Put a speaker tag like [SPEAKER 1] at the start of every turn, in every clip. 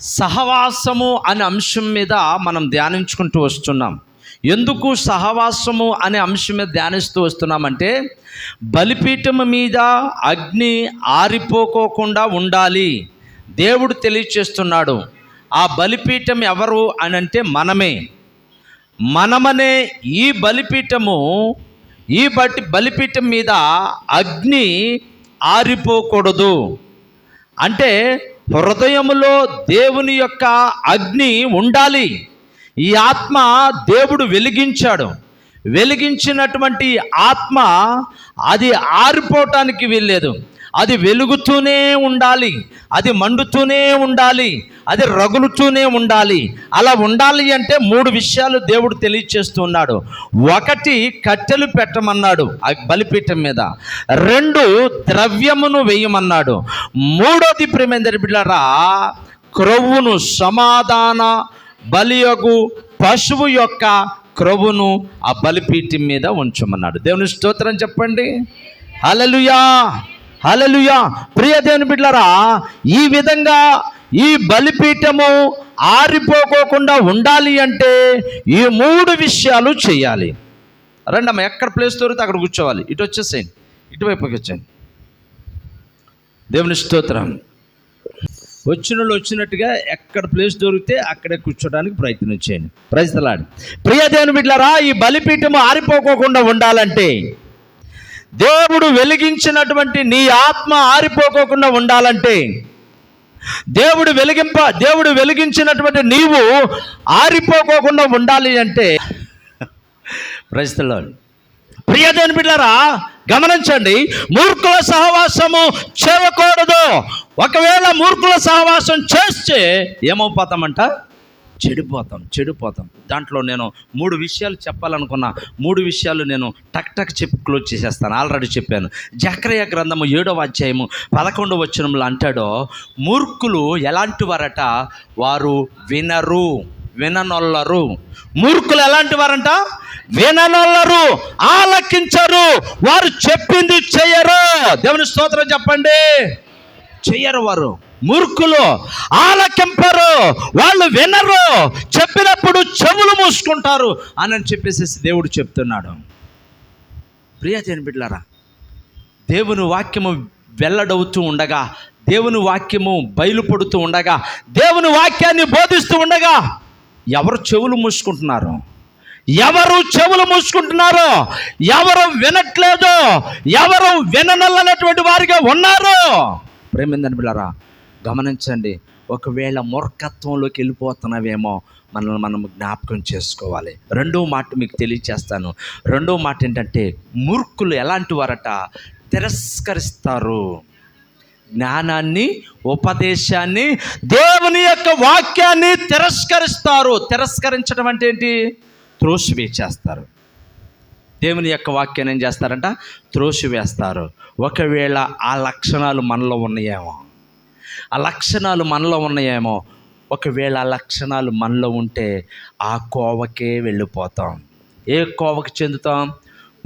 [SPEAKER 1] సహవాసము అనే అంశం మీద మనం ధ్యానించుకుంటూ వస్తున్నాం. ఎందుకు సహవాసము అనే అంశం మీద ధ్యానిస్తూ వస్తున్నామంటే బలిపీఠం మీద అగ్ని ఆరిపోకోకుండా ఉండాలి. దేవుడు తెలియచేస్తున్నాడు ఆ బలిపీఠం ఎవరు అని అంటే మనమే. మనమనే ఈ బలిపీఠము ఈ బట్టి బలిపీఠం మీద అగ్ని ఆరిపోకూడదు. అంటే హృదయములో దేవుని యొక్క అగ్ని ఉండాలి. ఈ ఆత్మ దేవుడు వెలిగించాడు. వెలిగించినటువంటి ఆత్మ అది ఆరిపోవటానికి వీల్లేదు. అది వెలుగుతూనే ఉండాలి అది మండుతూనే ఉండాలి అది రగులుతూనే ఉండాలి. అలా ఉండాలి అంటే మూడు విషయాలు దేవుడు తెలియచేస్తున్నాడు ఒకటి కట్టెలు పెట్టమన్నాడు ఆ బలిపీఠం మీద. రెండు ద్రవ్యమును వేయమన్నాడు. మూడోది ప్రేమేందరి బిడ్డరా క్రొవ్వును సమాధాన బలియగు పశువు యొక్క క్రొవ్వును ఆ బలిపీఠం మీద ఉంచమన్నాడు. దేవుని స్తోత్రం చెప్పండి. హలలుయా హలలుయా ప్రియ దేవుని బిడ్డలారా ఈ విధంగా ఈ బలిపీఠము ఆరిపోకోకుండా ఉండాలి అంటే ఈ మూడు విషయాలు చేయాలి. రండి అమ్మ ఎక్కడ ప్లేస్ దొరికితే అక్కడ కూర్చోవాలి. ఇటు వచ్చేసేయండి ఇటువైపుకి వచ్చేయండి దేవుని స్తోత్రం. వచ్చిన వాళ్ళు వచ్చినట్టుగా ఎక్కడ ప్లేస్ దొరికితే అక్కడే కూర్చోడానికి ప్రయత్నం చేయండి. ప్రజలాడి ప్రియ దేవుని బిడ్డలారా ఈ బలిపీఠము ఆరిపోకోకుండా ఉండాలంటే దేవుడు వెలిగించినటువంటి నీ ఆత్మ ఆరిపోకోకుండా ఉండాలంటే దేవుడు వెలిగింప దేవుడు వెలిగించినటువంటి నీవు ఆరిపోకోకుండా ఉండాలి అంటే ప్రజలో ప్రియదేని బిడ్డారా గమనించండి మూర్ఖుల సహవాసము చేయకూడదు ఒకవేళ మూర్ఖుల సహవాసం చేస్తే ఏమైపోతామంట చెడిపోతాం చెడిపోతాం. దాంట్లో నేను మూడు విషయాలు చెప్పాలనుకున్నా మూడు విషయాలు నేను టక్ టక్ చెప్పి క్లోజ్ చేసేస్తాను. ఆల్రెడీ చెప్పాను. జక్రయ గ్రంథము ఏడవ అధ్యాయము పదకొండు వచనంలో అంటాడో మూర్ఖులు ఎలాంటి వారట? వారు వినరు విననొల్లరు. మూర్ఖులు ఎలాంటి వారంట? విననొల్లరు ఆలకించరు వారు చెప్పింది చెయ్యరు దేవుని స్తోత్రం చెప్పండి. చెయ్యరు వారు. మూర్ఖులు ఆలకింపరు వాళ్ళు వినరు చెప్పినప్పుడు చెవులు మూసుకుంటారు అని అని చెప్పేసి దేవుడు చెప్తున్నాడు. ప్రియతేని బిడ్డారా దేవుని వాక్యము వెల్లడవుతూ ఉండగా దేవుని వాక్యము బయలుపడుతూ ఉండగా దేవుని వాక్యాన్ని బోధిస్తూ ఉండగా ఎవరు చెవులు మూసుకుంటున్నారు? ఎవరు చెవులు మూసుకుంటున్నారు? ఎవరు వినట్లేదు? ఎవరు విననల్లనటువంటి వారిగా ఉన్నారు? ప్రేమిందని బిళ్ళారా గమనించండి ఒకవేళ మూర్ఖత్వంలోకి వెళ్ళిపోతున్నావేమో మనల్ని మనం జ్ఞాపకం చేసుకోవాలి. రెండో మాట మీకు తెలియచేస్తాను. రెండో మాట ఏంటంటే మూర్ఖులు ఎలాంటి వారట? తిరస్కరిస్తారు. జ్ఞానాన్ని ఉపదేశాన్ని దేవుని యొక్క వాక్యాన్ని తిరస్కరిస్తారు. తిరస్కరించడం అంటే ఏంటి? త్రోసివేచేస్తారు దేవుని యొక్క వాక్యాన్ని ఏం చేస్తారంట? త్రోసివేస్తారు. ఒకవేళ ఆ లక్షణాలు మనలో ఉన్నాయేమో ఆ లక్షణాలు మనలో ఉన్నాయేమో. ఒకవేళ ఆ లక్షణాలు మనలో ఉంటే ఆ కోవకే వెళ్ళిపోతాం. ఏ కోవకు చెందుతాం?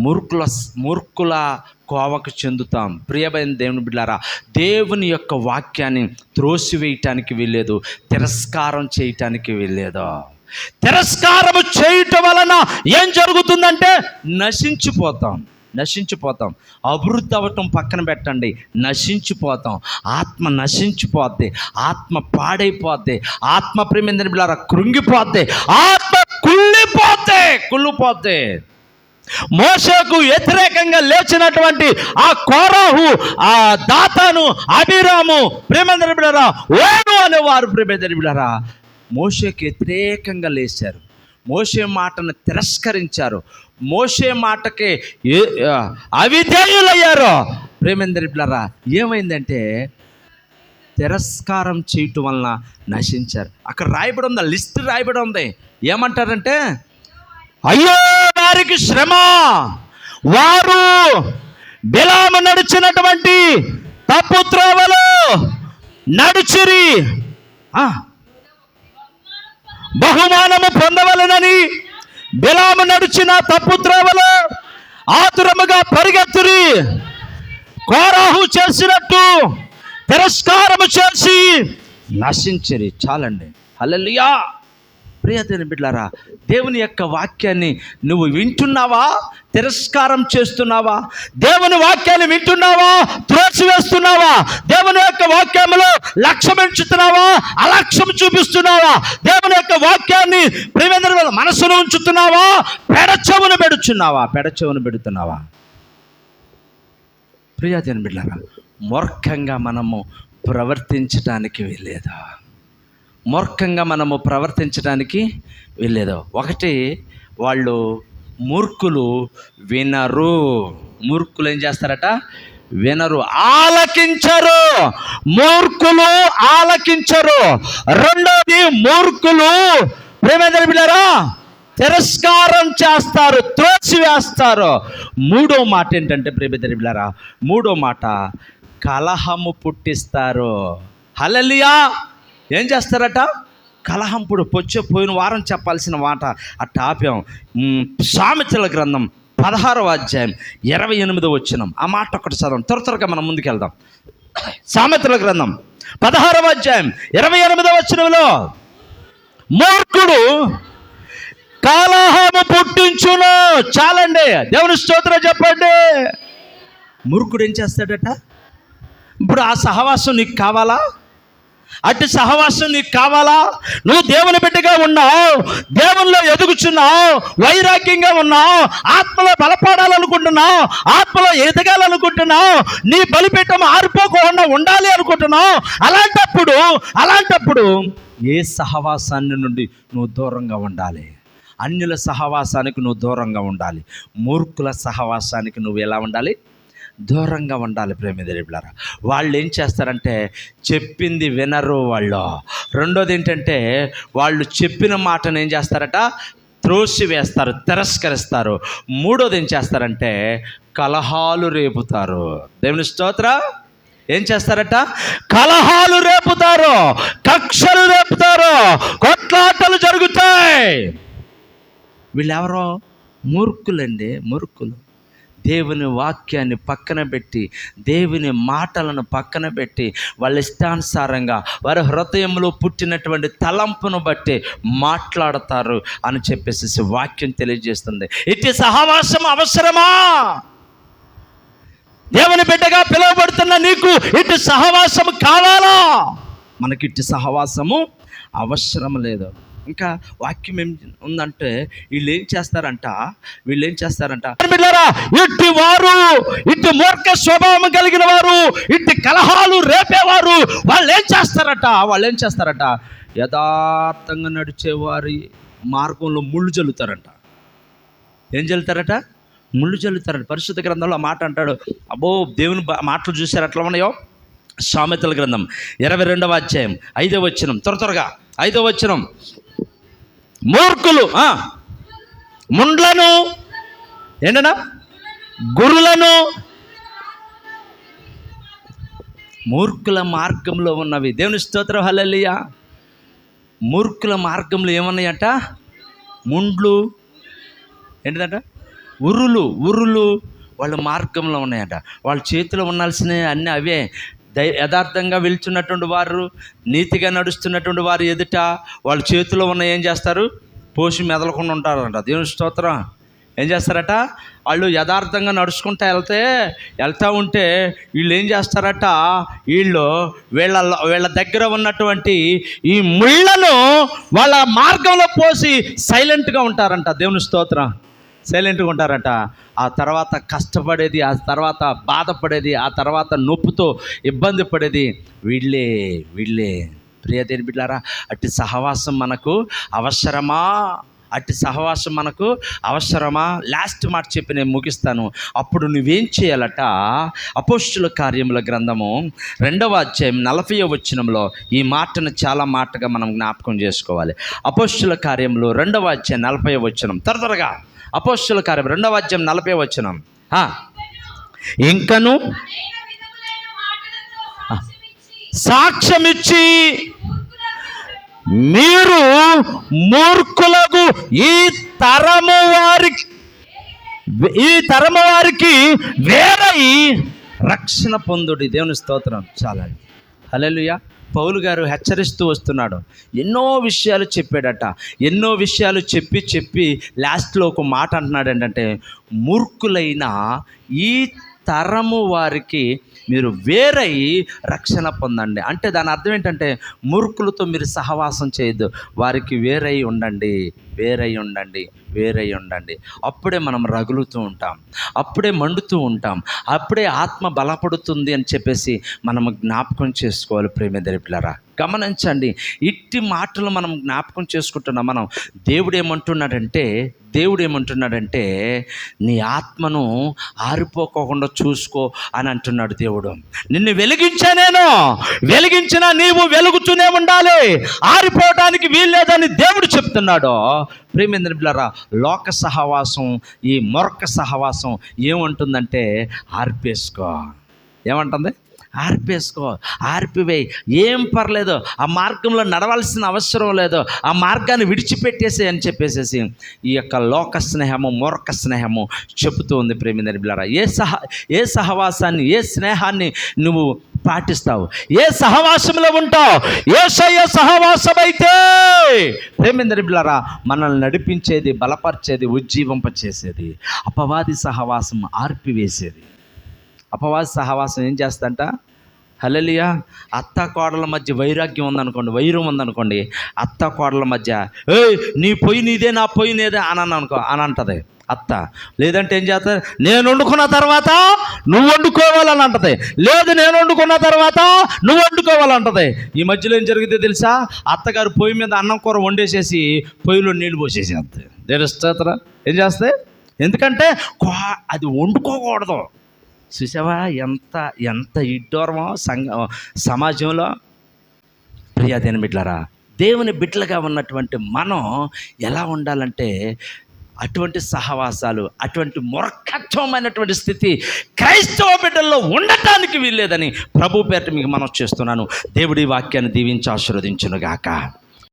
[SPEAKER 1] మూర్ఖుల మూర్ఖుల కోవకు చెందుతాం. ప్రియమైన దేవుని బిడ్డారా దేవుని యొక్క వాక్యాన్ని త్రోసివేయటానికి వెళ్ళేదు తిరస్కారం చేయటానికి వెళ్ళలేదు తిరస్కారము చేయటం వలన ఏం జరుగుతుందంటే నశించిపోతాం. నశించిపోతాం. అభివృద్ధి అవ్వటం పక్కన పెట్టండి. నశించిపోతాం. ఆత్మ నశించిపోద్ది. ఆత్మ పాడైపోద్ది. ఆత్మ ప్రేమిందని బిళ్ళారా కృంగిపోద్ది. ఆత్మ కుళ్ళిపోతే కుళ్ళిపోతే మోసకు వ్యతిరేకంగా లేచినటువంటి ఆ కోరాహు ఆ దాతాను అభిరాము ప్రేమందరి బిడరా ఓను అనేవారు వారు బిడరా మోసకు వ్యతిరేకంగా లేచారు. మోసే మాటను తిరస్కరించారు. మోసే మాటకి అవిధేయులయ్యారు. ప్రేమేందరి బిళ్ళరా ఏమైందంటే తిరస్కారం చేయటం వలన నశించారు. అక్కడ రాయబడి ఉంది లిస్ట్ రాయబడి ఉంది. ఏమంటారంటే అయ్యో వారికి శ్రమ. వారు బిలాము నడిచినటువంటి తప్పు త్రోవలు నడిచిరి. బహుమానము పొందవలనని బిలాము నడిచిన తప్పు త్రోవలు ఆతురముగా పరిగెత్తురి. కోరాహు చేసినట్టు తిరస్కారము చేసి నశించరి. చాలండి. హలలియా ప్రియతని బిడ్డారా దేవుని యొక్క వాక్యాన్ని నువ్వు వింటున్నావా? తిరస్కారం చేస్తున్నావా? దేవుని వాక్యాన్ని వింటున్నావా? త్రోసివేస్తున్నావా? దేవుని యొక్క వాక్యములో లక్ష్యం ఎంచుతున్నావా? అలక్ష్యం చూపిస్తున్నావా? దేవుని యొక్క వాక్యాన్ని ప్రియమైన మనసును ఉంచుతున్నావా? పెడచెవును పెడుచున్నావా? పెడచెవును పెడుతున్నావా? ప్రియతని బిడ్డారా మూర్ఖంగా మనము ప్రవర్తించడానికి వెళ్ళేదా మూర్ఖంగా మనము ప్రవర్తించడానికి వెళ్ళేదో ఒకటి వాళ్ళు మూర్ఖులు వినరు. మూర్ఖులు ఏం చేస్తారట? వినరు. ఆలకించరు. మూర్ఖులు ఆలకించరు. రెండోది మూర్ఖులు ప్రేమేంద్ర బిడ్డారా తిరస్కారం చేస్తారు త్రోసివేస్తారు. మూడో మాట ఏంటంటే ప్రేమేంద్ర బిడ్డారా మూడో మాట కలహము పుట్టిస్తారు. హలలియా ఏం చేస్తారట? కలహంపుడు పొచ్చే పోయిన వారం చెప్పాల్సిన మాట. అట్ట ఆపాం సామెతల గ్రంథం పదహారవ అధ్యాయం ఇరవై ఎనిమిదో వచ్చినం ఆ మాట ఒకటి చదవం. త్వర త్వరగా మనం ముందుకెళ్దాం. సామెతల గ్రంథం పదహారవ అధ్యాయం ఇరవై ఎనిమిదో వచ్చినంలో మూర్ఖుడు కలహము పుట్టించును. చాలండి. దేవుని స్తోత్రం చెప్పండి. మూర్ఖుడు ఏం చేస్తాడట? ఇప్పుడు ఆ సహవాసం నీకు కావాలా? అటు సహవాసం నీకు కావాలా? నువ్వు దేవుని బిడ్డగా ఉన్నావు దేవునిలో ఎదుగుచున్నావు వైరాగ్యంగా ఉన్నావు ఆత్మలో బలపడాలనుకుంటున్నావు ఆత్మలో ఎదగాలనుకుంటున్నావు నీ బలిపీఠం ఆరిపోకుండా ఉండాలి అనుకుంటున్నావు. అలాంటప్పుడు అలాంటప్పుడు ఏ సహవాసాన్ని నుండి నువ్వు దూరంగా ఉండాలి? అన్యుల సహవాసానికి నువ్వు దూరంగా ఉండాలి. మూర్ఖుల సహవాసానికి నువ్వు ఎలా ఉండాలి? దూరంగా ఉండాలి ప్రేమిదరిపులారా వాళ్ళు ఏం చేస్తారంటే చెప్పింది వినరు వాళ్ళు. రెండోది ఏంటంటే వాళ్ళు చెప్పిన మాటను ఏం చేస్తారట? త్రోసి వేస్తారు తిరస్కరిస్తారు. మూడోది ఏం చేస్తారంటే కలహాలు రేపుతారు. దేవుని స్తోత్ర. ఏం చేస్తారట? కలహాలు రేపుతారు కక్షలు రేపుతారు కొట్లాటలు జరుగుతాయి. వీళ్ళెవరో? మూర్ఖులండి మూర్ఖులు. దేవుని వాక్యాన్ని పక్కన పెట్టి దేవుని మాటలను పక్కన పెట్టి వాళ్ళ ఇష్టానుసారంగా వారి హృదయంలో పుట్టినటువంటి తలంపును బట్టి మాట్లాడతారు అని చెప్పేసి వాక్యం తెలియజేస్తుంది. ఇట్టి సహవాసం అవసరమా? దేవుని బిడ్డగా పిలువబడుతున్న నీకు ఇటు సహవాసము కావాలా? మనకి ఇటు సహవాసము అవసరం లేదు. ఇంకా వాక్యం ఏం ఉందంటే వీళ్ళు ఏం చేస్తారంట? వీళ్ళు ఏం చేస్తారంట ఇట్టి వారు ఇటు మూర్ఖ స్వభావం కలిగిన వారు ఇట్టి కలహాలు రేపేవారు వాళ్ళు ఏం చేస్తారట? వాళ్ళు ఏం చేస్తారట? యథార్థంగా నడిచేవారి మార్గంలో ముళ్ళు జల్లుతారంట. ఏం చల్లుతారట ముళ్ళు చల్లుతారట పరిశుద్ధ గ్రంథంలో మాట అంటాడు. అబ్బో దేవుని బా- మాటలు చూశారు ఎట్లా ఉన్నాయో? సామెతల గ్రంథం. ఇరవై రెండవ అధ్యాయం ఐదవ వచ్చినం త్వర త్వరగా. ఐదవ వచ్చినం మూర్ఖులు. ముండ్లను ఏంటనా గురులను మూర్ఖుల మార్గంలో ఉన్నవి. దేవుని స్తోత్రం హల్లెలూయా. మూర్ఖుల మార్గంలో ఏమన్నాయట? ముండ్లు. ఏంటిదంట? ఉరులు ఉరులు వాళ్ళ మార్గంలో ఉన్నాయట. వాళ్ళ చేతిలో ఉండాల్సినవి అన్నీ అవే. దై యథార్థంగా వెళ్తున్నటువంటి వారు నీతిగా నడుస్తున్నటువంటి వారు ఎదుట వాళ్ళ చేతిలో ఉన్న ఏం చేస్తారు? పోసి మెదలకుండా ఉంటారంట. దేవుని స్తోత్రం. ఏం చేస్తారట? వాళ్ళు యథార్థంగా నడుచుకుంటా వెళ్తే వెళ్తూ ఉంటే వీళ్ళు ఏం చేస్తారట? వీళ్ళు వీళ్ళ వీళ్ళ దగ్గర ఉన్నటువంటి ఈ ముళ్ళను వాళ్ళ మార్గంలో పోసి సైలెంట్గా ఉంటారంట దేవుని స్తోత్రం. సైలెంట్గా ఉంటారట. ఆ తర్వాత కష్టపడేది ఆ తర్వాత బాధపడేది ఆ తర్వాత నొప్పుతో ఇబ్బంది పడేది. వీళ్ళే వీళ్ళే. ప్రియదేని బిడ్డారా అట్టి సహవాసం మనకు అవసరమా? అట్టి సహవాసం మనకు అవసరమా? లాస్ట్ మాట చెప్పి నేను ముగిస్తాను. అప్పుడు నువ్వేం చేయాలట? అపోష్టుల కార్యముల గ్రంథము రెండవ అధ్యాయం నలభై వచనంలో ఈ మాటను చాలా మాటగా మనం జ్ఞాపకం చేసుకోవాలి. అపోష్టుల కార్యంలో రెండవ అధ్యాయం నలభై వచనం. త్వర త్వరగా. అపోస్తుల కార్యం. రెండవ అధ్యాయం నలభై వచ్చినాం ఇంకను
[SPEAKER 2] సాక్ష్యమిచ్చి
[SPEAKER 1] మీరు మూర్ఖులకు ఈ తరము వారికి ఈ తరము వారికి వేరై రక్షణ పొందుడి. దేవుని స్తోత్రం. చాలా హల్లెలూయా. పౌలు గారు హెచ్చరిస్తూ వస్తున్నాడు. ఎన్నో విషయాలు చెప్పాడట. ఎన్నో విషయాలు చెప్పి చెప్పి లాస్ట్లో ఒక మాట అంటున్నాడు ఏంటంటే మూర్ఖులైన ఈ తరము వారికి మీరు వేరై రక్షణ పొందండి. అంటే దాని అర్థం ఏంటంటే మూర్ఖులతో మీరు సహవాసం చేయొద్దు. వారికి వేరై ఉండండి వేరై ఉండండి వేరై ఉండండి. అప్పుడే మనం రగులుతూ ఉంటాం. అప్పుడే మండుతూ ఉంటాం. అప్పుడే ఆత్మ బలపడుతుంది అని చెప్పేసి మనం జ్ఞాపకం చేసుకోవాలి ప్రేమ దరిపిలరా గమనించండి. ఇట్టి మాటలు మనం జ్ఞాపకం చేసుకుంటున్నాం మనం. దేవుడు ఏమంటున్నాడంటే దేవుడు ఏమంటున్నాడంటే నీ ఆత్మను ఆరిపోకోకుండా చూసుకో అని అంటున్నాడు దేవుడు. నిన్ను వెలిగించా నేను. వెలిగించినా నీవు వెలుగుతూనే ఉండాలి. ఆరిపోవడానికి వీల్లేదని దేవుడు చెప్తున్నాడు. ప్రేమేంద్ర బిళ్ళరా లోక సహవాసం ఈ మొరక సహవాసం ఏమంటుందంటే ఆర్పేసుకో. ఏమంటుంది? ఆర్పేసుకో ఆర్పివేయి. ఏం పర్లేదు ఆ మార్గంలో నడవాల్సిన అవసరం లేదు ఆ మార్గాన్ని విడిచిపెట్టేసే అని చెప్పేసేసి ఈ యొక్క లోక స్నేహము మూర్ఖ స్నేహము చెబుతూ ఉంది ప్రేమిందని బిళ్ళారా. ఏ సహ ఏ సహవాసాన్ని ఏ స్నేహాన్ని నువ్వు పాటిస్తావు? ఏ సహవాసంలో ఉంటావు? ఏ సయ్య సహవాసం అయితే ప్రేమేంద్ర బిళ్ళారా మనల్ని నడిపించేది బలపరిచేది ఉజ్జీవింపచేసేది అపవాది సహవాసం ఆర్పివేసేది. అపవాస సహవాసం ఏం చేస్తంట హలలియా అత్త కోడల మధ్య వైరాగ్యం ఉందనుకోండి వైరం ఉందనుకోండి అత్త కోడల మధ్య ఏయ్ నీ పొయ్యి నీదే నా పొయ్యి నీదే అని అనుకో అని అంటది అత్త. లేదంటే ఏం చేస్తుంది నేను వండుకున్న తర్వాత నువ్వు వండుకోవాలని అంటది. లేదు నేను వండుకున్న తర్వాత నువ్వు వండుకోవాలంటది ఈ మధ్యలో ఏం జరిగితే తెలుసా? అత్తగారు పొయ్యి మీద అన్నం కూర వండేసేసి పొయ్యిలో నీళ్ళు పోసేసేస్తుంది తెలుస్తారా ఏం చేస్తాయి? ఎందుకంటే అది వండుకోకూడదు. చూసావా? ఎంత ఎంత ఇడ్డోరమో సంఘ సమాజంలో. ప్రియాదైన బిడ్డలారా దేవుని బిడ్డలుగా ఉన్నటువంటి మనం ఎలా ఉండాలంటే అటువంటి సహవాసాలు అటువంటి మూర్ఖత్వమైనటువంటి స్థితి క్రైస్తవ బిడ్డల్లో ఉండటానికి వీల్లేదని ప్రభు పేట మీకు మనం చేస్తున్నాను. దేవుడి వాక్యాన్ని దీవించి ఆశీర్వదించునుగాక.